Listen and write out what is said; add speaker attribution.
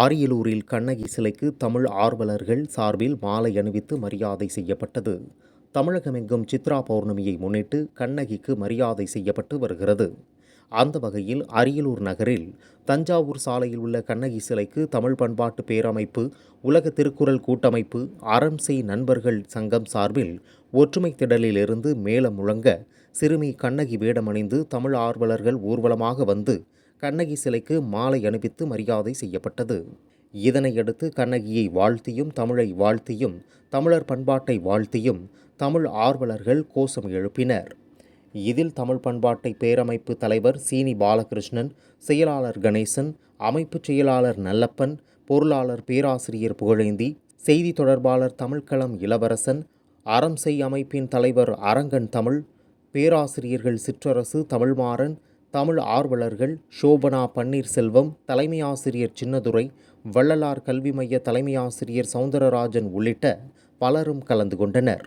Speaker 1: ஆரியலூரில் கண்ணகி சிலைக்கு தமிழ் ஆர்வலர்கள் சார்பில் மாலை அணிவித்து மரியாதை செய்யப்பட்டது. தமிழகமெங்கும் சித்ரா பௌர்ணமியை முன்னிட்டு கண்ணகிக்கு மரியாதை செய்யப்பட்டு வருகிறது. அந்த வகையில் அரியலூர் நகரில் தஞ்சாவூர் சாலையில் உள்ள கண்ணகி சிலைக்கு தமிழ் பண்பாட்டு பேரமைப்பு உலக திருக்குறள் கூட்டமைப்பு அறம் செய் நண்பர்கள் சங்கம் சார்பில் ஒற்றுமை திடலிலிருந்து மேலம் முழங்க சிறுமி கண்ணகி வேடமணிந்து தமிழ் ஆர்வலர்கள் ஊர்வலமாக வந்து கண்ணகி சிலைக்கு மாலை அணிவித்து மரியாதை செய்யப்பட்டது. இதனையடுத்து கண்ணகியை வாழ்த்தியும் தமிழை வாழ்த்தியும் தமிழர் பண்பாட்டை வாழ்த்தியும் தமிழ் ஆர்வலர்கள் கோஷம் எழுப்பினர். இதில் தமிழ் பண்பாட்டை பேரமைப்பு தலைவர் சீனி பாலகிருஷ்ணன் செயலாளர் கணேசன் அமைப்பு செயலாளர் நல்லப்பன் பொருளாளர் பேராசிரியர் புகழேந்தி செய்தி தொடர்பாளர் தமிழ்களம் இளவரசன் அறம் செய் அமைப்பின் தலைவர் அரங்கன் தமிழ் பேராசிரியர்கள் சிற்றரசு தமிழ்மாறன் தமிழ் ஆர்வலர்கள் சோபனா பன்னீர்செல்வம் தலைமை ஆசிரியர் சின்னதுரை வள்ளலார் கல்வி மைய தலைமை ஆசிரியர் சவுந்தரராஜன் உள்ளிட்ட பலரும் கலந்து கொண்டனர்.